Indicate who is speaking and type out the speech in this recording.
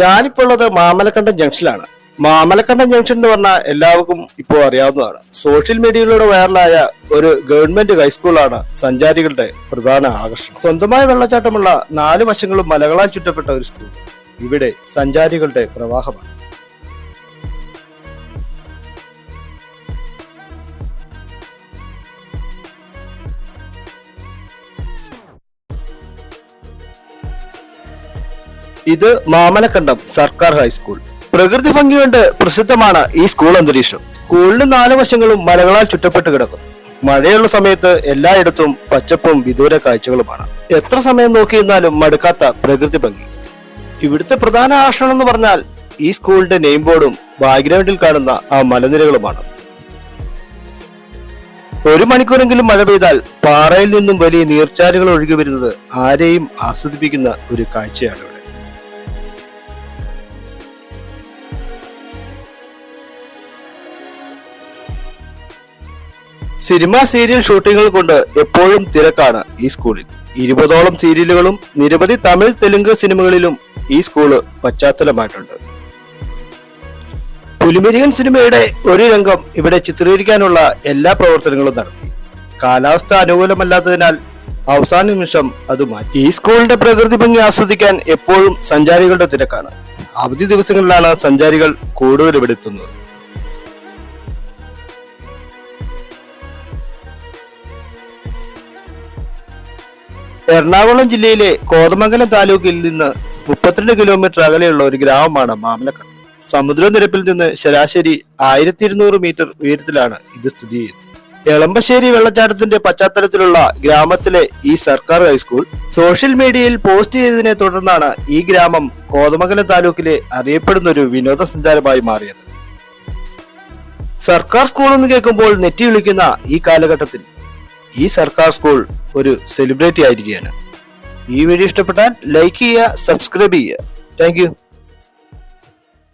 Speaker 1: ഞാനിപ്പോൾ ഉള്ളത് മാമലക്കണ്ടം ജംഗ്ഷനിലാണ്. മാമലക്കണ്ടം ജംഗ്ഷൻ എന്ന് പറഞ്ഞാൽ എല്ലാവർക്കും ഇപ്പോൾ അറിയാവുന്നതാണ്. സോഷ്യൽ മീഡിയയിലൂടെ വൈറലായ ഒരു ഗവൺമെന്റ് ഹൈസ്കൂളാണ് സഞ്ചാരികളുടെ പ്രധാന ആകർഷണം. സ്വന്തമായ വെള്ളച്ചാട്ടമുള്ള നാല് വശങ്ങളും മലകളാൽ ചുറ്റപ്പെട്ട ഒരു സ്കൂൾ ഇവിടെ സഞ്ചാരികളുടെ പ്രവാഹമാണ്. ഇത് മാമലക്കണ്ടം സർക്കാർ ഹൈസ്കൂൾ. പ്രകൃതി ഭംഗി കൊണ്ട് പ്രസിദ്ധമാണ് ഈ സ്കൂൾ അന്തരീക്ഷം. സ്കൂളിന് നാല് വശങ്ങളും മലകളാൽ ചുറ്റപ്പെട്ട് കിടക്കും. മഴയുള്ള സമയത്ത് എല്ലായിടത്തും പച്ചപ്പും വിദൂര കാഴ്ചകളുമാണ്. എത്ര സമയം നോക്കിയിരുന്നാലും മടുക്കാത്ത പ്രകൃതി ഭംഗി. ഇവിടുത്തെ പ്രധാന ആകർഷണം എന്ന് പറഞ്ഞാൽ ഈ സ്കൂളിന്റെ നെയിം ബോർഡും ബാക്ക്ഗ്രൗണ്ടിൽ കാണുന്ന ആ മലനിരകളുമാണ്. ഒരു മണിക്കൂറെങ്കിലും മഴ പെയ്താൽ പാറയിൽ നിന്നും വലിയ നീർച്ചാലുകൾ ഒഴുകി വരുന്നത് ആരെയും ആസ്വദിപ്പിക്കുന്ന ഒരു കാഴ്ചയാണ് സിനിമ സീരിയൽ ഷൂട്ടിങ്ങുകൾ കൊണ്ട് എപ്പോഴും തിരക്കാണ് ഈ സ്കൂളിൽ. ഇരുപതോളം സീരിയലുകളും നിരവധി തമിഴ് തെലുങ്ക് സിനിമകളിലും ഈ സ്കൂൾ പശ്ചാത്തലമായിട്ടുണ്ട്. പുലിമിരികൻ സിനിമയുടെ ഒരു രംഗം ഇവിടെ ചിത്രീകരിക്കാനുള്ള എല്ലാ പ്രവർത്തനങ്ങളും നടത്തി. കാലാവസ്ഥ അനുകൂലമല്ലാത്തതിനാൽ അവസാന നിമിഷം അത് മാറ്റി. ഈ സ്കൂളിന്റെ പ്രകൃതി ഭംഗി ആസ്വദിക്കാൻ എപ്പോഴും സഞ്ചാരികളുടെ തിരക്കാണ്. അവധി ദിവസങ്ങളിലാണ് സഞ്ചാരികൾ കൂടുതൽ ഇവിടെ എത്തുന്നത്. എറണാകുളം ജില്ലയിലെ കോതമംഗലം താലൂക്കിൽ നിന്ന് മുപ്പത്തിരണ്ട് കിലോമീറ്റർ അകലെയുള്ള ഒരു ഗ്രാമമാണ് മാമലക്ക സമുദ്രനിരപ്പിൽ നിന്ന് ശരാശരി ആയിരത്തി ഇരുന്നൂറ് മീറ്റർ ഉയരത്തിലാണ് ഇത് സ്ഥിതി ചെയ്യുന്നത്. എളമ്പശ്ശേരി വെള്ളച്ചാട്ടത്തിന്റെ പശ്ചാത്തലത്തിലുള്ള ഗ്രാമത്തിലെ ഈ സർക്കാർ ഹൈസ്കൂൾ സോഷ്യൽ മീഡിയയിൽ പോസ്റ്റ് ചെയ്തതിനെ തുടർന്നാണ് ഈ ഗ്രാമം കോതമംഗലം താലൂക്കിലെ അറിയപ്പെടുന്ന ഒരു വിനോദസഞ്ചാരമായി മാറിയത്. സർക്കാർ സ്കൂൾ എന്ന് കേൾക്കുമ്പോൾ നെറ്റി വിളിക്കുന്ന ഈ കാലഘട്ടത്തിൽ ഈ സർക്കാർ സ്കൂൾ ഒരു സെലിബ്രിറ്റി ആയിരിക്കുകയാണ്. ഈ വീഡിയോ ഇഷ്ടപ്പെട്ടാൽ ലൈക്ക് ചെയ്യുക സബ്സ്ക്രൈബ് ചെയ്യുക. താങ്ക്